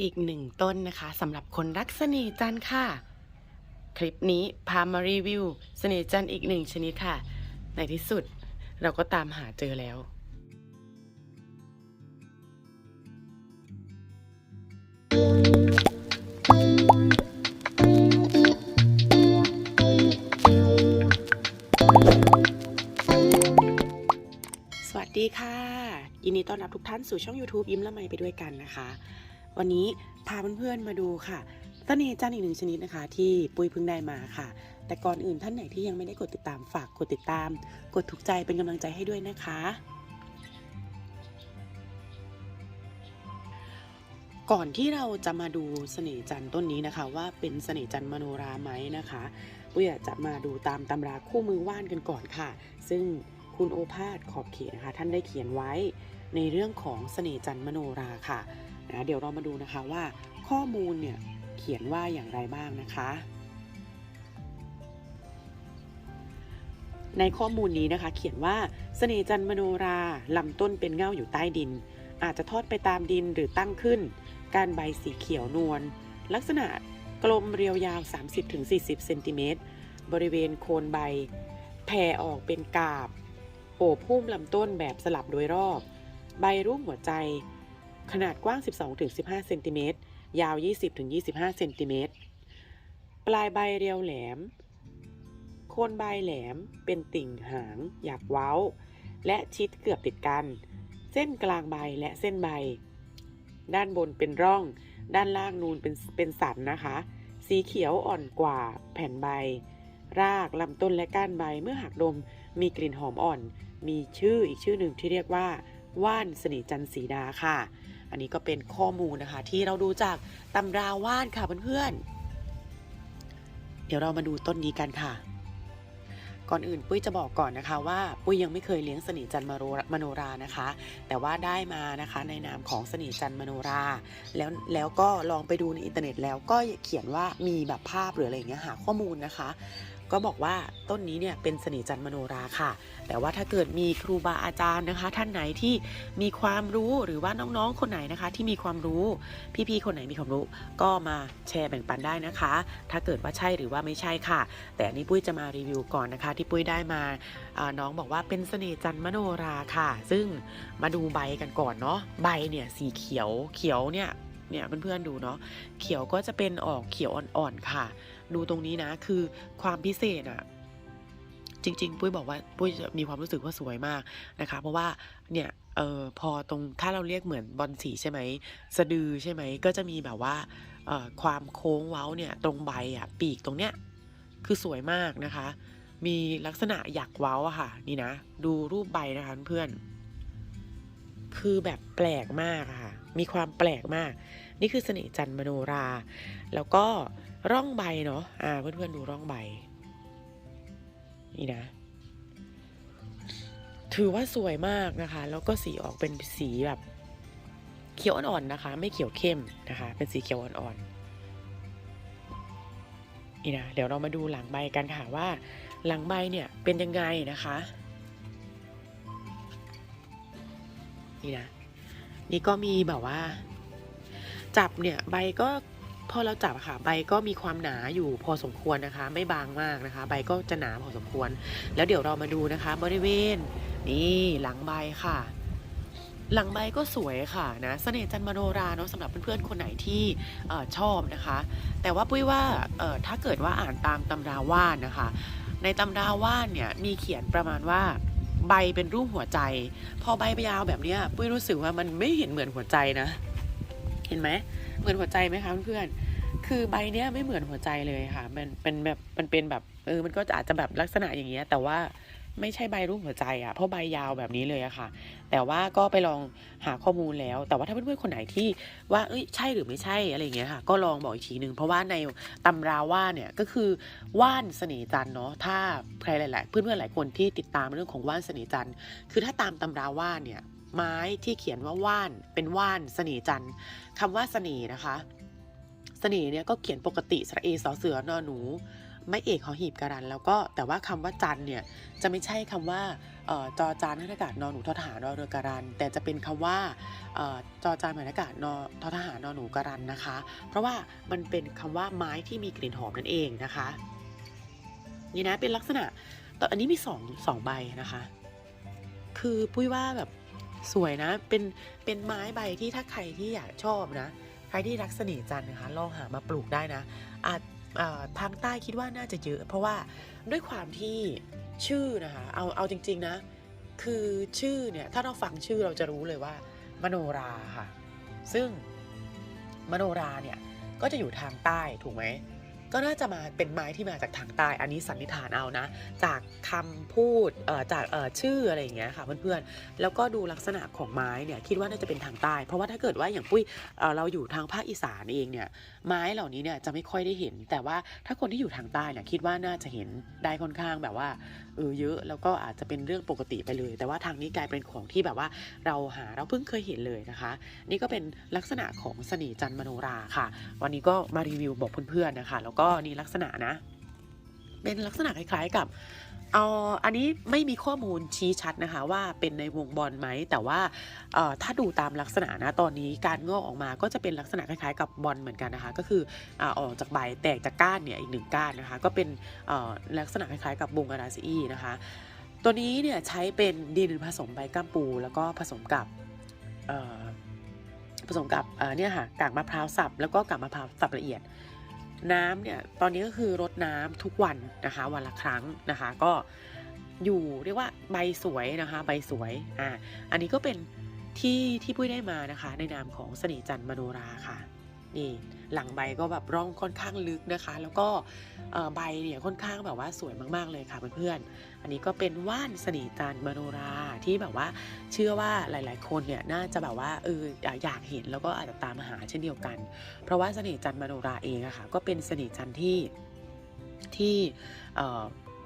อีกหนึ่งต้นนะคะสำหรับคนรักเสน่ห์จันทร์ค่ะ คลิปนี้พามารีวิวเสน่ห์จันทร์อีกหนึ่งชนิดค่ะ ในที่สุดเราก็ตามหาเจอแล้ว สวัสดีค่ะยินดีต้อนรับทุกท่านสู่ช่อง YouTube ยิ้มละไมไปด้วยกันนะคะ วันนี้พาเพื่อนๆมาดูค่ะเสน่ห์จันอีกหนึ่งชนิดนะคะ ที่ปุ้ยเพิ่งได้มาค่ะ แต่ก่อนอื่นท่านไหนที่ยังไม่ได้กดติดตามฝากกดติดตาม กดถูกใจเป็นกำลังใจให้ด้วยนะคะ ก่อนที่เราจะมาดูเสน่ห์จันต้นนี้นะคะ ว่าเป็นเสน่ห์จันมโนราไหมนะคะปุ้ยอจะมาดูตามตำราคู่มือว่านกันก่อนค่ะ ซึ่งคุณโอภาสขอบเขตนะคะ ท่านได้เขียนไว้ในเรื่องของเสน่ห์จันมโนราค่ะ นะเดี๋ยวเรามาดูนะคะว่าข้อมูลเนี่ยเขียนว่าอย่างไรบ้างนะคะ ในข้อมูลนี้นะคะ เขียนว่าเสน่จันมโนราลำต้นเป็นเง่าอยู่ใต้ดิน อาจจะทอดไปตามดินหรือตั้งขึ้น กานใบสีเขียวนวลลักษณะกลมเรียวยาว 30-40เซนติเมตรบริเวณโคนใบ แผ่ออกเป็นกาบ โอบพุ่มลำต้นแบบสลับโดยรอบ ใบรูปหัวใจ ขนาดกว้าง 12-15 เซนติเมตร ยาว 20-25 เซนติเมตร ปลายใบเรียวแหลม โคนใบแหลมเป็นติ่งหาง หยักเว้า และชิดเกือบติดกัน เส้นกลางใบและเส้นใบ ด้านบนเป็นร่อง ด้านล่างนูนเป็นเป็นสันนะคะ สีเขียวอ่อนกว่าแผ่นใบ รากลำต้นและก้านใบเมื่อหักดมมีกลิ่นหอมอ่อน มีชื่ออีกชื่อหนึ่งที่เรียกว่าว่านสนิจันทร์สีดาค่ะ อันนี้ก็เป็นข้อมูลนะคะ ที่เราดูจากตำราว่านค่ะเพื่อนๆ เดี๋ยวเรามาดูต้นนี้กันค่ะ ก่อนอื่นปุ้ยจะบอกก่อนนะคะว่าปุ้ยยังไม่เคยเลี้ยงสนิจันมโนรามโนรานะคะ แต่ว่าได้มานะคะในนามของสนิจันมโนรา แล้วแล้วก็ลองไปดูในอินเทอร์เน็ตแล้วก็เขียนว่ามีแบบภาพหรืออะไรเงี้ยหาข้อมูลนะคะ ก็บอกว่าต้นนี้เนี่ยเป็นสนิจันมโนราค่ะ แต่ว่าถ้าเกิดมีครูบาอาจารย์นะคะ ท่านไหนที่มีความรู้หรือว่าน้องๆ คนไหนนะคะ ที่มีความรู้พี่ๆคนไหนมีความรู้ ก็มาแชร์แบ่งปันได้นะคะ ถ้าเกิดว่าใช่หรือว่าไม่ใช่ค่ะ แต่อันนี้ปุ้ยจะมารีวิวก่อนนะคะ ที่ปุ้ยได้มาน้องบอกว่าเป็นเสน่ห์จันมโนราค่ะ ซึ่งมาดูใบกันก่อนเนาะใบเนี่ยสีเขียวเขียวเนี่ยเนี่ยเพื่อนๆดูเนาะเขียวก็จะเป็นออกเขียวอ่อนๆค่ะ ดูตรงนี้นะ คือความพิเศษอะจริง ๆ ปุ้ยบอกว่าปุ้ยจะมีความรู้สึกว่าสวยมากนะคะ เพราะว่าเนี่ยเออพอตรงถ้าเราเรียกเหมือนบอลสีใช่ไหมสะดือใช่ไหมก็จะมีแบบว่าความโค้งเว้าเนี่ยตรงใบอะปีกตรงเนี้ยคือสวยมากนะคะ มีลักษณะหยักเว้าอะค่ะ นี่นะ ดูรูปใบนะคะเพื่อนคือแบบแปลกมากค่ะ มีความแปลกมาก นี่คือเสน่ห์จันมโนรา แล้วก็ ร่องใบเนาะอ่าเพื่อนๆดูร่องใบ นี่นะ ถือว่าสวยมากนะคะ แล้วก็สีออกเป็นสีแบบเขียวอ่อนๆนะคะ ไม่เขียวเข้มนะคะ เป็นสีเขียวอ่อนๆนี่นะเดี๋ยวเรามาดูหลังใบกันค่ะว่า หลังใบเนี่ยเป็นยังไงนะคะ นี่นะนี่ก็มีแบบว่า จับเนี่ยใบก็ พอเราจับค่ะใบก็มีความหนาอยู่พอสมควรนะคะ ไม่บางมากนะคะ ใบก็จะหนาพอสมควร แล้วเดี๋ยวเรามาดูนะคะ บริเวณนี่หลังใบค่ะหลังใบก็สวยค่ะนะเสน่ห์จันมโนราเนาะสำหรับเพื่อนๆคนไหนที่อชอบนะคะ แต่ว่าปุ้ยว่าถ้าเกิดว่าอ่านตามตำราว่านนะคะ ในตำราว่านเนี่ยมีเขียนประมาณว่าใบเป็นรูปหัวใจ พอใบยาวแบบนี้ปุ้ยรู้สึกว่ามันไม่เห็นเหมือนหัวใจนะ เห็นไหม มือนหัวใจไหมคะเพื่อนๆคือใบเนี้ยไม่เหมือนหัวใจเลยค่ะ มันเป็นแบบมันเป็นแบบเออมันก็อาจจะแบบลักษณะอย่างเงี้ย แต่ว่าไม่ใช่ใบรูปหัวใจอะ่ะเพราะใบยาวแบบนี้เลยอะค่ะ แต่ว่าก็ไปลองหาข้อมูลแล้ว แต่ว่าถ้าเพื่อนๆคนไหนที่ว่าเอ้ยใช่หรือไม่ใช่อะไรเงี้ยค่ะ ก็ลองบอกอีกทีนึงเพราะว่าในตำราว่านเนี่ยก็คือว่านเสน่จันเนาะถ้าใครหลาย ๆ เพื่อนๆหลายคนที่ติดตามเรื่องของว่านเสน่จันคือถ้าตามตำราว่านเนี่ย ไม้ที่เขียนว่าว่านเป็นว่านเสน่จันทร์คำว่าเสน่นะคะ เสน่เนี่ยก็เขียนปกติสระเอสอเสือนอหนูไม่เอกหอหีบการัน แล้วก็แต่ว่าคำว่าจันเนี่ยจะไม่ใช่คำว่าออจอจานทหารอากาศนอนหนูทอทหารรอเรือการัน แต่จะเป็นคำว่าออจอจานหมายเลขอากาศนอทอทหารนอนหนูการันนะคะ เพราะว่ามันเป็นคำว่าไม้ที่มีกลิ่นหอมนั่นเองนะคะนี่นะเป็นลักษณะต่อันนี้มีสองสองใบนะคะ คือปุ้ยว่าแบบ สวยนะ เป็นเป็นไม้ใบที่ถ้าใครที่อยากชอบนะ ใครที่รักเสน่ห์จันทร์นะคะลองหามาปลูกได้นะอาจทางใต้คิดว่าน่าจะเยอะ เพราะว่าด้วยความที่ชื่อนะคะเอาเอาจริง ๆนะ คือชื่อเนี่ยถ้าเราฟังชื่อเราจะรู้เลยว่า มโนราค่ะ ซึ่งมโนราเนี่ยก็จะอยู่ทางใต้ถูกไหม ก็น่าจะมาเป็นไม้ที่มาจากทางใต้ อันนี้สันนิษฐานเอานะ จากคำพูดจากชื่ออะไรอย่างเงี้ยค่ะเพื่อนๆ แล้วก็ดูลักษณะของไม้เนี่ยคิดว่าน่าจะเป็นทางใต้ เพราะว่าถ้าเกิดว่าอย่างปุ้ยเเราอยู่ทางภาคอีสานเองเนี่ยไม้เหล่านี้เนี่ยจะไม่ค่อยได้เห็น แต่ว่าถ้าคนที่อยู่ทางใต้เนี่ยคิดว่าน่าจะเห็นได้ค่อนข้างแบบว่า เออเยอะ แล้วก็อาจจะเป็นเรื่องปกติไปเลย แต่ว่าทางนี้กลายเป็นของที่แบบว่าเราหาเราเพิ่งเคยเห็นเลยนะคะ นี่ก็เป็นลักษณะของสนีจันมโนราค่ะ วันนี้ก็มารีวิวบอกเพื่อนๆนะคะ แล้วก็นี่ลักษณะนะ เป็นลักษณะคล้ายๆกับ เอาอันนี้ไม่มีข้อมูลชี้ชัดนะคะว่าเป็นในวงบอลไหม แต่ว่าถ้าดูตามลักษณะนะตอนนี้การงอกออกมาก็จะเป็นลักษณะคล้ายๆกับบอลเหมือนกันนะคะ ก็คือออกจากใบแตกจากก้านเนี่ยอีกหนึ่งก้านนะคะ ก็เป็นลักษณะคล้ายๆกับวงอาราซีนะคะตัวนี้เนี่ยใช้เป็นดินผสมใบก้ามปู แล้วก็ผสมกับผสมกับเนี่ยค่ะกากมะพร้าวสับแล้วก็กากมะพร้าวสับละเอียด น้ำเนี่ยตอนนี้ก็คือรดน้ำทุกวันนะคะ วันละครั้งนะคะ ก็อยู่เรียกว่าใบสวยนะคะ ใบสวยอ่าอันนี้ก็เป็นที่ที่ปุ้ยได้มานะคะ ในนามของเสน่จันมโนราค่ะ นี่หลังใบก็แบบร่องค่อนข้างลึกนะคะ แล้วก็ใบเนี่ยค่อนข้างแบบว่าสวยมากๆเลยค่ะเพื่อนๆอันนี้ก็เป็นว่านสน่ห์จันมโนราที่แบบว่าเชื่อว่าหลายๆ คนเนี่ยน่าจะแบบว่าเอออยากเห็นแล้วก็อาจจะตามหาเช่นเดียวกัน เพราะว่าสน่ห์จันมโนราเองอะค่ะก็เป็นสน่ห์จันที่ที่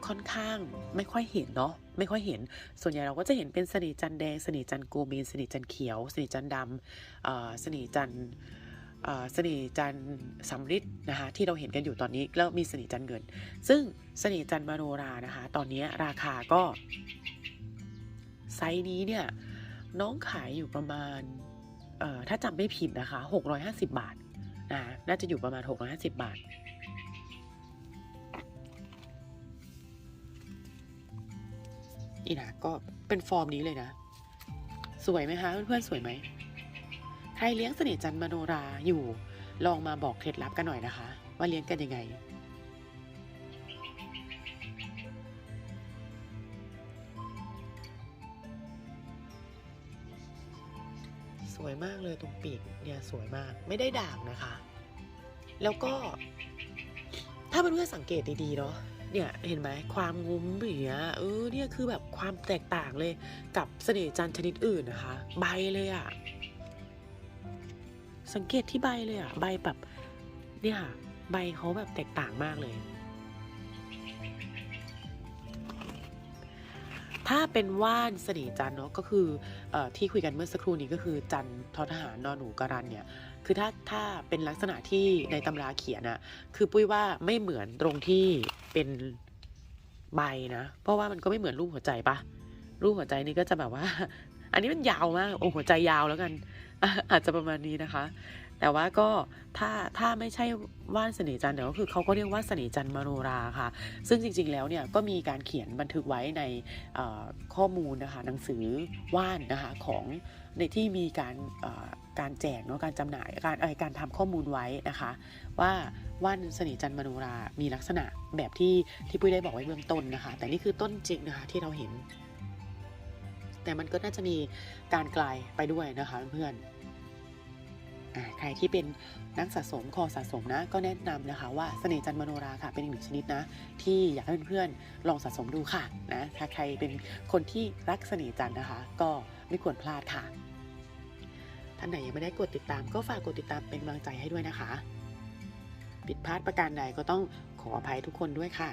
ค่อนข้างไม่ค่อยเห็นเนาะไม่ค่อยเห็น ส่วนใหญ่เราก็จะเห็นเป็นสน่ห์จันแดงสน่ห์จันโกเมนสน่ห์จันเขียวสน่ห์จันดำสน่ห์จันท เสน่ห์จันสำริดนะคะที่เราเห็นกันอยู่ตอนนี้แล้วมีเสน่ห์จันเงิน ซึ่งเสน่ห์จันมโนรานะคะตอนนี้ราคาก็ไซส์นี้เนี่ยน้องขายอยู่ประมาณถ้าจำไม่ผิดนะคะ 650 บาทนะน่าจะอยู่ประมาณ 650 บาท นี่นะก็เป็นฟอร์มนี้เลยนะ สวยไหมคะ เพื่อนๆ สวยไหม ครเลี้ยงเสน่ห์จันมโนราอยู่ลองมาบอกเคล็ดลับกันหน่อยนะคะ ว่าเลี้ยงกันยังไง สวยมากเลยตรงปีกเนี่ยสวยมากไม่ได้ด่างนะคะ แล้วก็ ถ้าเพื่อนๆสังเกตดีๆเนาะเนี่ยเห็นไหมความงุ้มอย่างเงี้ยเออเนี่ยคือแบบความแตกต่างเลยกับเสน่ห์จันทร์ชนิดอื่นนะคะ ใบเลยอะ สังเกตที่ใบเลยอะใบแบบเนี่ยค่ะ ใบเขาแบบแตกต่างมากเลย ถ้าเป็นว่านเสน่ห์จันเนาะก็คืออที่คุยกันเมื่อสักครู่นี้ก็คือจันทรทอทหารนอนหนูกรันเนี่ย คือถ้าถ้าเป็นลักษณะที่ในตำราเขียนอะคือปุ้ยว่าไม่เหมือนตรงที่เป็นใบนะ เพราะว่ามันก็ไม่เหมือนรูปหัวใจปะรูปหัวใจนี่ก็จะแบบว่า อันนี้มันยาวมากโอ้หัวใจยาวแล้วกัน อาจจะประมาณนี้นะคะ แต่ว่าก็ถ้าถ้าไม่ใช่ว่านเสน่จันทร์เดี๋ยวก็คือเขาก็เรียกว่าเสน่จันทร์มโนราค่ะ ซึ่งจริง ๆ แล้วเนี่ยก็มีการเขียนบันทึกไว้ในข้อมูลนะคะหนังสือว่านนะคะของในที่มีการการแจกเนาะการจำหน่ายการเอ่อการทำข้อมูลไว้นะคะ ว่าว่านเสน่จันทร์มโนรามีลักษณะแบบที่ที่ปุ้ยได้บอกไว้เบื้องต้นนะคะ แต่นี่คือต้นจริงนะคะที่เราเห็น แต่มันก็น่าจะมีการกลายไปด้วยนะคะเพื่อนใครที่เป็นนักสะสมคอสะสมนะ ก็แนะนำนะคะ ว่าเสน่ห์จันมโนราค่ะเป็นอีกหนึ่งชนิดนะ ที่อยากให้เพื่อนๆลองสะสมดูค่ะนะถ้าใครเป็นคนที่รักเสน่ห์จันนะคะ ก็ไม่ควรพลาดค่ะท่านไหนยังไม่ได้กดติดตาม ก็ฝากกดติดตามเป็นกำลังใจให้ด้วยนะคะผิดพลาดประการใดก็ต้องขออภัยทุกคนด้วยค่ะ